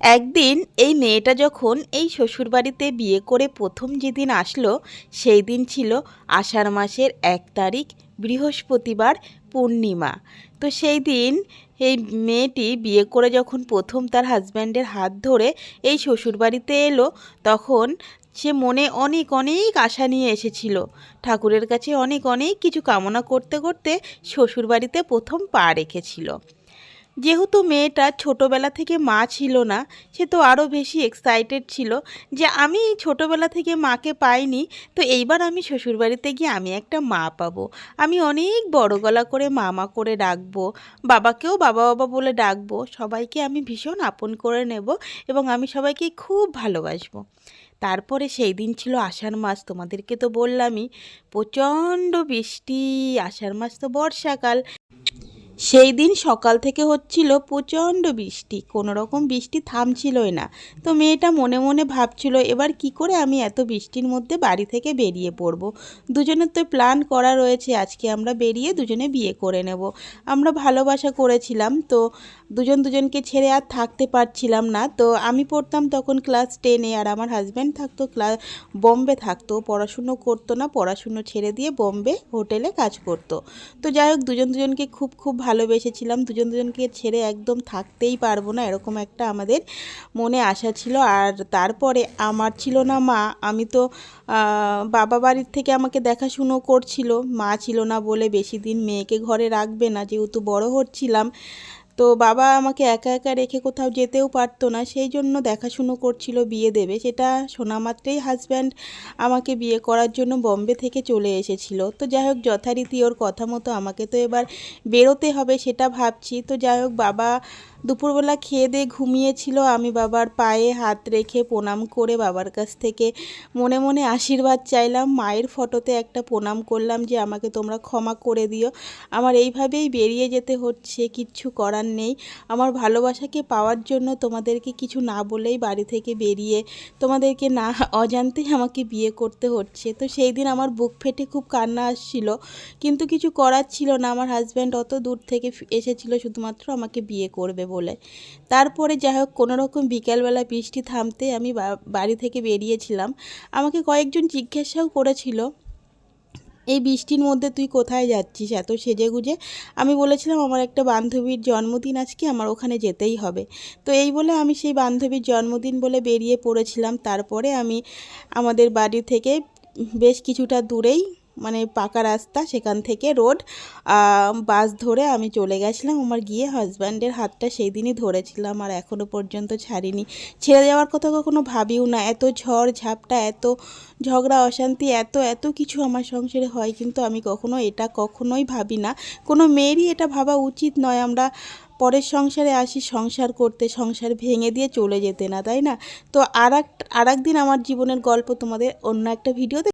একদিন এই মেয়েটা যখন এই শ্বশুরবাড়িতে বিয়ে করে প্রথম যেদিন আসলো, সেই দিন ছিল আষাঢ় মাসের এক তারিখ, বৃহস্পতিবার পূর্ণিমা। তো সেই দিন এই মেয়েটি বিয়ে করে যখন প্রথম তার হাজব্যান্ডের হাত ধরে এই শ্বশুরবাড়িতে এলো, তখন সে মনে অনেক অনেক আশা নিয়ে এসেছিল। ঠাকুরের কাছে অনেক অনেক কিছু কামনা করতে করতে শ্বশুরবাড়িতে প্রথম পা রেখেছিল। যেহেতু মেয়েটা ছোটোবেলা থেকে মা ছিল না, সে তো আরও বেশি এক্সাইটেড ছিল যে আমি ছোটোবেলা থেকে মাকে পাইনি, তো এইবার আমি শ্বশুরবাড়িতে গিয়ে আমি একটা মা পাবো। আমি অনেক বড় গলা করে মামা করে ডাকবো, বাবাকেও বাবা বাবা বলে ডাকবো, সবাইকে আমি ভীষণ আপন করে নেব এবং আমি সবাইকে খুব ভালোবাসবো। তারপরে সেই দিন ছিল আষাঢ় মাস, তোমাদেরকে তো বললামই, প্রচণ্ড বৃষ্টি, আষাঢ় মাস তো বর্ষাকাল। সেই দিন সকাল থেকে হচ্ছিল প্রচণ্ড বৃষ্টি, কোনো রকম বৃষ্টি থামছিলই না। তো মেয়েটা মনে মনে ভাবছিল, এবার কি করে আমি এত বৃষ্টির মধ্যে বাড়ি থেকে বেরিয়ে পড়ব? দুজনের তো প্ল্যান করা রয়েছে, আজকে আমরা বেরিয়ে দুজনে বিয়ে করে নেব। আমরা ভালোবাসা করেছিলাম, তো দুজন দুজনকে ছেড়ে আর থাকতে পারছিলাম না। তো আমি পড়তাম তখন ক্লাস টেনে আর আমার হাজব্যান্ড থাকতো ক্লাস বম্বে থাকতো। পড়াশুনো করতো না, পড়াশুনো ছেড়ে দিয়ে বম্বে হোটেলে কাজ করতো। তো যাই হোক, দুজন দুজনকে খুব খুব ভালোবেসেছিলাম। দুজন দুজনকে ছেড়ে একদম থাকতেই পারব না, এরকম একটা আমাদের মনে আশা ছিল। আর তারপরে আমার ছিল না মা, আমি তো বাবা বাড়ির থেকে আমাকে দেখাশুনো করছিল। মা ছিল না বলে বেশি দিন মেয়েকে ঘরে রাখবে না, যেহেতু বড় হচ্ছিলাম। তো বাবা আমাকে একা একা রেখে কোথাও যেতেও পারতো না, সেই জন্য দেখাশুনো করছিল বিয়ে দেবে। সেটা শোনা মাত্রেই হাজব্যান্ড আমাকে বিয়ে করার জন্য বম্বে থেকে চলে এসেছিল। তো যাই হোক, যথারীতি ওর কথা মতো আমাকে তো এবার বেরোতে হবে, সেটা ভাবছি। তো যাই হোক, বাবা দুপুরবেলা খেয়ে দিয়ে ঘুমিয়েছিল আমি বাবার পায়ে হাত রেখে প্রণাম করে বাবার কাছ থেকে মনে মনে আশীর্বাদ চাইলাম। মায়ের ফটোতে একটা প্রণাম করলাম যে, আমাকে তোমরা ক্ষমা করে দিও। আমার এইভাবেই বেরিয়ে যেতে হচ্ছে, কিচ্ছু করার নেই। আমার ভালোবাসাকে পাওয়ার জন্য তোমাদেরকে কিছু না বলেই বাড়ি থেকে বেরিয়ে তোমাদেরকে না, অজান্তেই আমাকে বিয়ে করতে হচ্ছে। তো সেই দিন আমার বুক ফেটে খুব কান্না আসছিল। কিন্তু কিছু করার ছিল না। আমার হাজব্যান্ড অত দূর থেকে এসেছিল, শুধুমাত্র আমাকে বিয়ে করবে বলে। তারপরে যাই হোক কোনো রকম বিকালবেলা বৃষ্টি থামতে আমি বাড়ি থেকে বেরিয়েছিলাম। আমাকে কয়েকজন জিজ্ঞাসাও করেছিল, এই বৃষ্টির মধ্যে তুই কোথায় যাচ্ছিস? এত সেজে গুজে আমি বলেছিলাম, আমার একটা বান্ধবীর জন্মদিন আজকে, আমার ওখানে যেতেই হবে। তো এই বলে আমি সেই বান্ধবীর জন্মদিন বলে বেরিয়ে পড়েছিলাম। তারপরে আমি আমাদের বাড়ি থেকে বেশ কিছুটা দূরেই মানে পাকা রাস্তা সেখান থেকে রোড বাস ধরে আমি চলে গেছিলাম। আমার গিয়ে হাজব্যান্ডের হাতটা সেই দিনই ধরেছিলাম আর এখনও পর্যন্ত ছাড়িনি। ছেড়ে যাওয়ার কথা কখনো ভাবিও না। এত ঝড় ঝাপটা, এত ঝগড়া, অশান্তি, এত এত কিছু আমার সংসারে হয় কিন্তু আমি কখনো এটা কখনোই ভাবি না। কোনো মেয়েরই এটা ভাবা উচিত নয় আমরা পরের সংসারে আসি, সংসার করতে, সংসার ভেঙে দিয়ে চলে যেতে না, তাই না? তো আর এক আর একদিন আমার জীবনের গল্প তোমাদের অন্য একটা ভিডিওতে